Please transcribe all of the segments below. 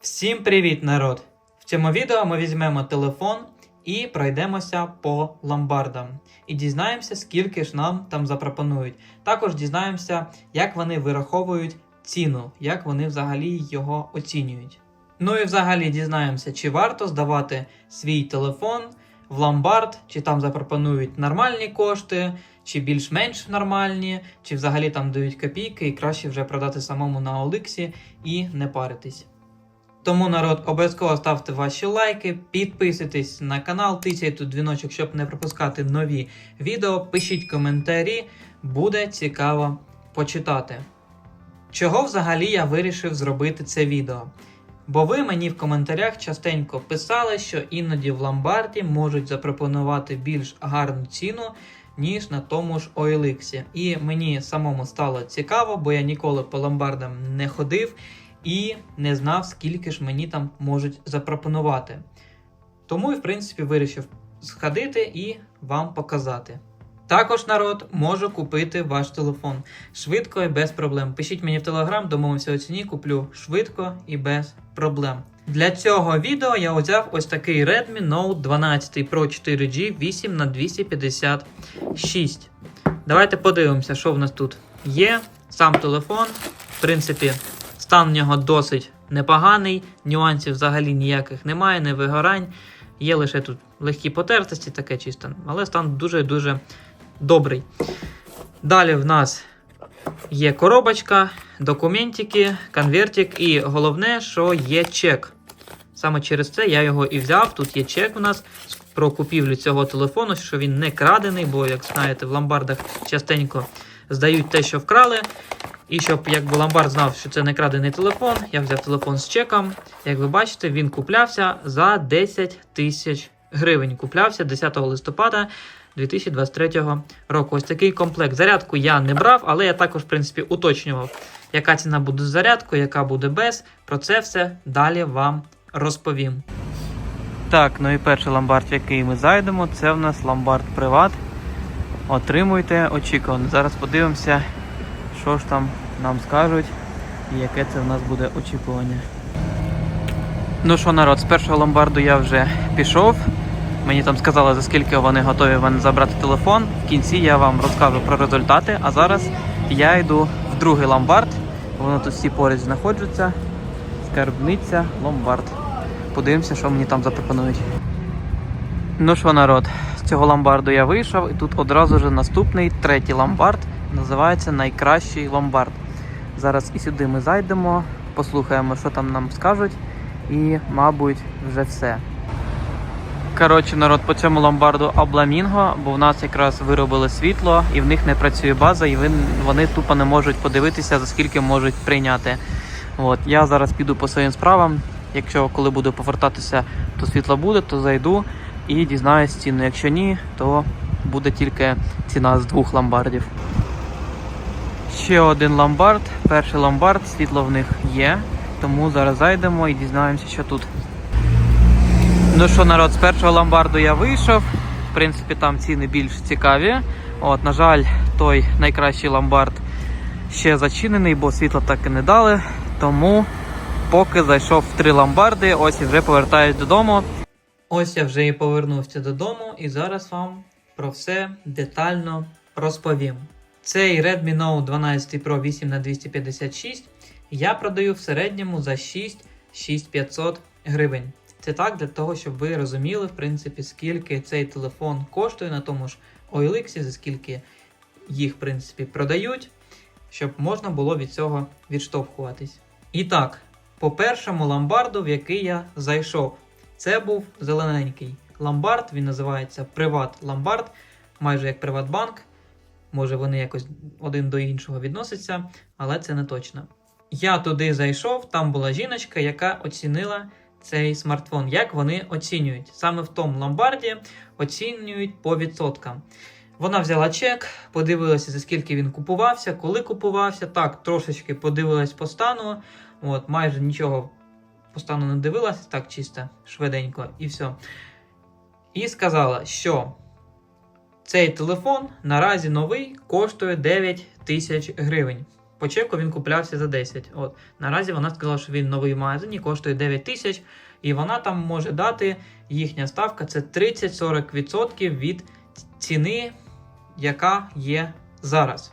Всім привіт, народ! В цьому відео ми візьмемо телефон і пройдемося по ломбардам. І дізнаємося, скільки ж нам там запропонують. Також дізнаємося, як вони вираховують ціну, як вони взагалі його оцінюють. Ну і взагалі дізнаємося, чи варто здавати свій телефон в ломбард, чи там запропонують нормальні кошти, чи більш-менш нормальні, чи взагалі там дають копійки і краще вже продати самому на Оликсі і не паритись. Тому народ обов'язково ставте ваші лайки, підписуйтесь на канал, тисяйте дзвіночок, щоб не пропускати нові відео. Пишіть коментарі, буде цікаво почитати. Чого взагалі я вирішив зробити це відео? Бо ви мені в коментарях частенько писали, що іноді в ломбарді можуть запропонувати більш гарну ціну, ніж на тому ж OLX. І мені самому стало цікаво, бо я ніколи по ломбардам не ходив і не знав, скільки ж мені там можуть запропонувати. Тому в принципі, вирішив сходити і вам показати. Також народ можу купити ваш телефон швидко і без проблем. Пишіть мені в телеграм, домовимося у ціні, куплю швидко і без проблем. Для цього відео я взяв ось такий Redmi Note 12 Pro 4G 8 на 256. Давайте подивимося, що в нас тут є. Сам телефон. В принципі, стан в нього досить непоганий, нюансів взагалі ніяких немає, не вигорань. Є лише тут легкі потертості, таке чисто, але стан дуже-дуже добрий. Далі в нас є коробочка, документики, конвертик, і головне, що є чек. Саме через це я його і взяв. Тут є чек у нас про купівлю цього телефону, що він не крадений, бо, як знаєте, в ломбардах частенько здають те, що вкрали. І щоб якби ломбард знав, що це не крадений телефон, я взяв телефон з чеком. Як ви бачите, він куплявся за 10 тисяч гривень. Куплявся 10 листопада 2023 року. Ось такий комплект. Зарядку я не брав, але я також, в принципі, уточнював, яка ціна буде з зарядкою, яка буде без. Про це все далі вам розповім. Так, ну і перший ломбард, в який ми зайдемо, це в нас ломбард Приват. Отримуйте очікувано. Зараз подивимося, що ж там нам скажуть і яке це в нас буде очікування. Ну що, народ, з першого ломбарду я вже пішов. Мені там сказали, за скільки вони готові в мене забрати телефон. В кінці я вам розкажу про результати. А зараз я йду в другий ломбард. Воно тут всі поруч знаходяться. Скарбниця, ломбард. Подивимося, що мені там запропонують. Ну що, народ, з цього ломбарду я вийшов, і тут одразу ж наступний третій ломбард. Називається найкращий ломбард. Зараз і сюди ми зайдемо, послухаємо, що там нам скажуть, і, мабуть, вже все. Коротше, народ, по цьому ломбарду обламінго, бо в нас якраз виробили світло, і в них не працює база, і вони тупо не можуть подивитися, за скільки можуть прийняти. От, я зараз піду по своїм справам. Якщо коли буду повертатися, то світло буде, то зайду і дізнаюсь ціну. Якщо ні, то буде тільки ціна з двох ломбардів. Ще один ломбард. Перший ломбард, світло в них є. Тому зараз зайдемо і дізнаємося, що тут. Ну що, народ, з першого ломбарду я вийшов. В принципі, там ціни більш цікаві. От, на жаль, той найкращий ломбард ще зачинений, бо світла так і не дали. Тому поки зайшов в три ломбарди, ось і вже повертаюсь додому. Ось я вже і повернувся додому, і зараз вам про все детально розповім. Цей Redmi Note 12 Pro 8 на 256 я продаю в середньому за 6-6500 гривень. Це так для того, щоб ви розуміли, в принципі, скільки цей телефон коштує на тому ж OLX, за скільки їх, в принципі, продають, щоб можна було від цього відштовхуватись. І так, по першому ломбарду, в який я зайшов, це був зелененький ломбард, він називається Приват Ломбард, майже як Приватбанк. Може, вони якось один до іншого відносяться, але це не точно. Я туди зайшов, там була жіночка, яка оцінила цей смартфон. Як вони оцінюють? Саме в тому ломбарді оцінюють по відсоткам. Вона взяла чек, подивилася, за скільки він купувався, коли купувався. Так, трошечки подивилась по стану. От, майже нічого по стану не дивилася, так чисто, швиденько, і все. І сказала, що цей телефон наразі новий коштує 9 тисяч гривень. по чеку він куплявся за 10. От. Наразі вона сказала, що він новий в магазині коштує 9 тисяч, і вона там може дати їхня ставка це 30-40% від ціни, яка є зараз.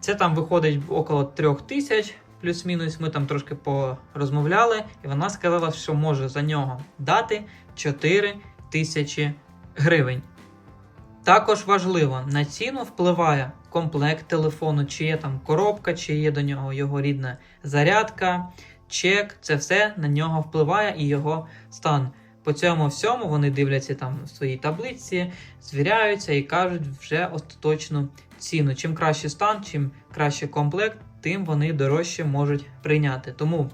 Це там виходить около 3 тисяч, плюс-мінус. Ми там трошки порозмовляли, і вона сказала, що може за нього дати 4 тисячі гривень. Також важливо, на ціну впливає комплект телефону, чи є там коробка, чи є до нього його рідна зарядка, чек. Це все на нього впливає і його стан. По цьому всьому вони дивляться там в своїй таблиці, звіряються і кажуть вже остаточну ціну. Чим краще стан, чим краще комплект, тим вони дорожче можуть прийняти. Тому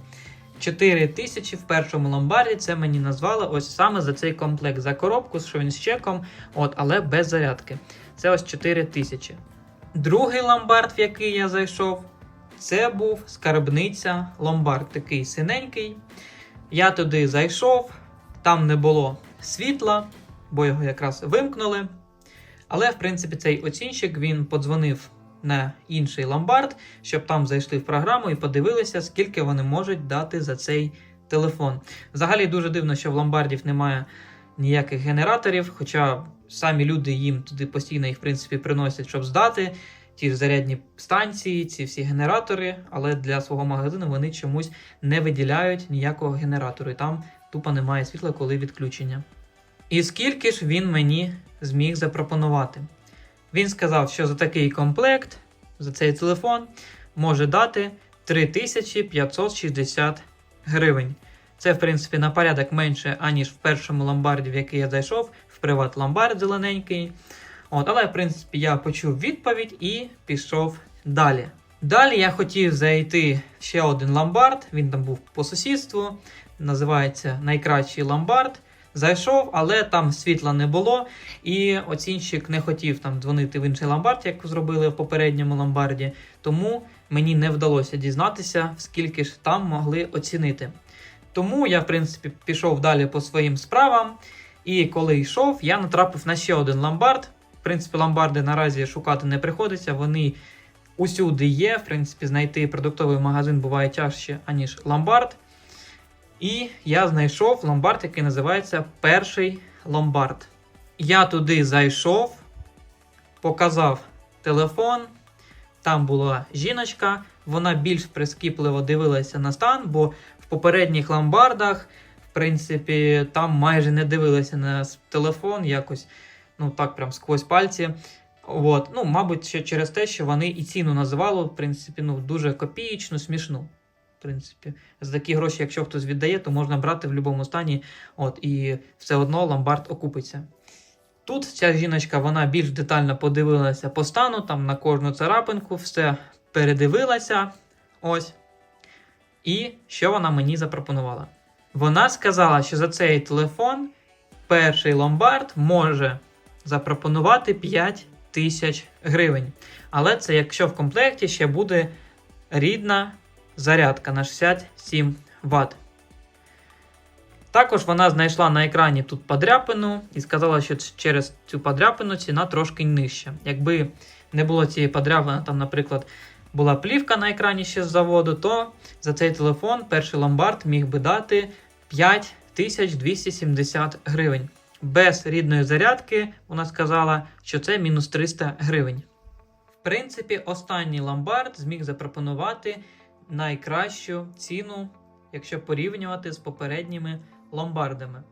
4 тисячі в першому ломбарді це мені назвали ось саме за цей комплект, за коробку, з чеком, от, але без зарядки. Це ось 4 тисячі. Другий ломбард, в який я зайшов, це був скарбниця ломбард, такий синенький. Я туди зайшов, там не було світла, бо його якраз вимкнули. Але, в принципі, цей оцінщик він подзвонив на інший ломбард, щоб там зайшли в програму і подивилися, скільки вони можуть дати за цей телефон. Взагалі дуже дивно, що в ломбардів немає ніяких генераторів, хоча самі люди їм туди постійно їх в принципі приносять, щоб здати. Ті ж зарядні станції, ці всі генератори, але для свого магазину вони чомусь не виділяють ніякого генератору, і там тупо немає світла, коли відключення. І скільки ж він мені зміг запропонувати? Він сказав, що за такий комплект, за цей телефон, може дати 3560 гривень. Це, в принципі, на порядок менше, аніж в першому ломбарді, в який я зайшов, в приват ломбард зелененький. От, але, в принципі, я почув відповідь і пішов далі. Далі я хотів зайти ще один ломбард, він там був по сусідству, називається Найкращий ломбард. Зайшов, але там світла не було, і оцінщик не хотів там дзвонити в інший ломбард, як зробили в попередньому ломбарді. Тому мені не вдалося дізнатися, скільки ж там могли оцінити. Тому я, в принципі, пішов далі по своїм справам. І коли йшов, я натрапив на ще один ломбард. В принципі, ломбарди наразі шукати не приходиться, вони усюди є. В принципі, знайти продуктовий магазин буває тяжче, аніж ломбард. І я знайшов ломбард, який називається Перший ломбард. Я туди зайшов, показав телефон. Там була жіночка, вона більш прискіпливо дивилася на стан, бо в попередніх ломбардах, в принципі, там майже не дивилися на телефон, якось, ну так, прям сквозь пальці. От. Ну, мабуть, через те, що вони і ціну називали, в принципі, ну, дуже копієчну, смішну. Принципі, за такі гроші, якщо хтось віддає, то можна брати в будь-якому стані, от, і все одно ломбард окупиться. Тут ця жіночка вона більш детально подивилася по стану, там на кожну царапинку, все передивилася. Ось. І що вона мені запропонувала? Вона сказала, що за цей телефон перший ломбард може запропонувати 5 тисяч гривень. Але це якщо в комплекті ще буде рідна зарядка на 67 Вт. Також вона знайшла на екрані тут подряпину і сказала, що через цю подряпину ціна трошки нижча. Якби не було цієї подряпини, там, наприклад, була плівка на екрані ще з заводу, то за цей телефон перший ломбард міг би дати 5270 гривень. Без рідної зарядки вона сказала, що це мінус 300 гривень. В принципі, останній ломбард зміг запропонувати найкращу ціну, якщо порівнювати з попередніми ломбардами.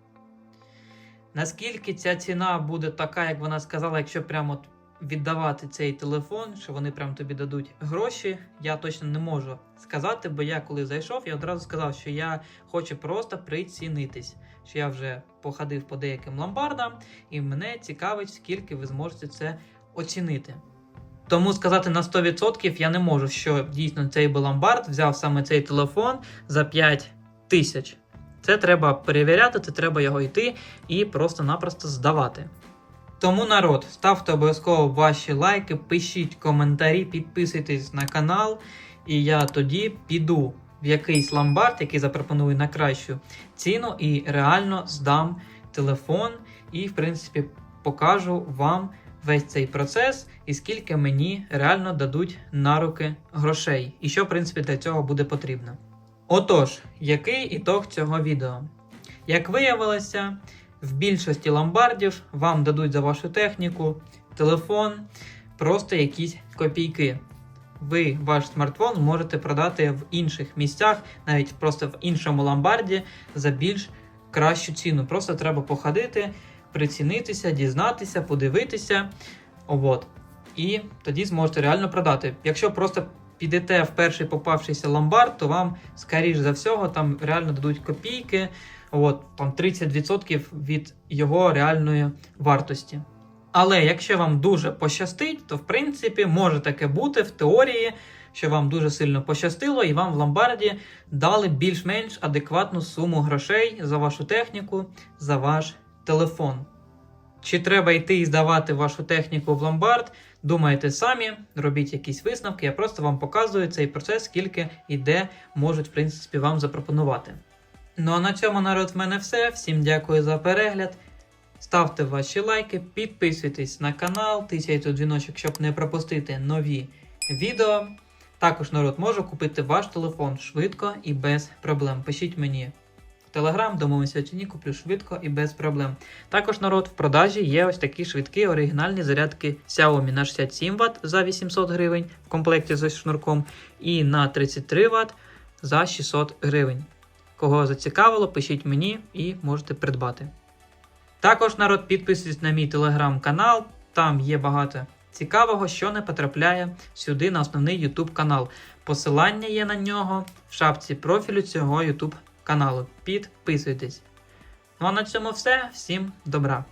Наскільки ця ціна буде така, як вона сказала, якщо прямо віддавати цей телефон, що вони прям тобі дадуть гроші, я точно не можу сказати, бо я коли зайшов, я одразу сказав, що я хочу просто прицінитись. Що я вже походив по деяким ломбардам, і мене цікавить, скільки ви зможете це оцінити. Тому сказати на 100% я не можу, що дійсно цей би ломбард взяв саме цей телефон за 5 тисяч. Це треба перевіряти, це треба його йти і просто-напросто здавати. Тому народ, ставте обов'язково ваші лайки, пишіть коментарі, підписуйтесь на канал, і я тоді піду в якийсь ломбард, який запропонує на кращу ціну, і реально здам телефон і, в принципі, покажу вам весь цей процес і скільки мені реально дадуть на руки грошей, і що, в принципі, для цього буде потрібно. Отож, який ітог цього відео? Як виявилося, в більшості ломбардів вам дадуть за вашу техніку телефон, просто якісь копійки. Ви ваш смартфон можете продати в інших місцях, навіть просто в іншому ломбарді за більш кращу ціну. Просто треба походити, прицінитися, дізнатися, подивитися. От. І тоді зможете реально продати. Якщо просто підете в перший попавшийся ломбард, то вам, скоріш за всього, там реально дадуть копійки, от, там 30% від його реальної вартості. Але якщо вам дуже пощастить, то в принципі може таке бути в теорії, що вам дуже сильно пощастило, і вам в ломбарді дали більш-менш адекватну суму грошей за вашу техніку, за ваш телефон. Чи треба йти і здавати вашу техніку в ломбард? Думайте самі, робіть якісь висновки. Я просто вам показую цей процес, скільки і де можуть, в принципі, вам запропонувати. Ну а на цьому народ в мене все. Всім дякую за перегляд. Ставте ваші лайки, підписуйтесь на канал, тисяйте дзвіночок, щоб не пропустити нові відео. Також народ може купити ваш телефон швидко і без проблем. Пишіть мені в Телеграм, домовимося ціні, куплю швидко і без проблем. Також народ в продажі є ось такі швидкі оригінальні зарядки Xiaomi на 67 Вт за 800 гривень в комплекті з шнурком і на 33 Вт за 600 гривень. Кого зацікавило, пишіть мені і можете придбати. Також народ підписуйтесь на мій телеграм-канал, там є багато цікавого, що не потрапляє сюди на основний YouTube канал. Посилання є на нього в шапці профілю цього YouTube каналу. Підписуйтесь. Ну а на цьому все. Всім добра!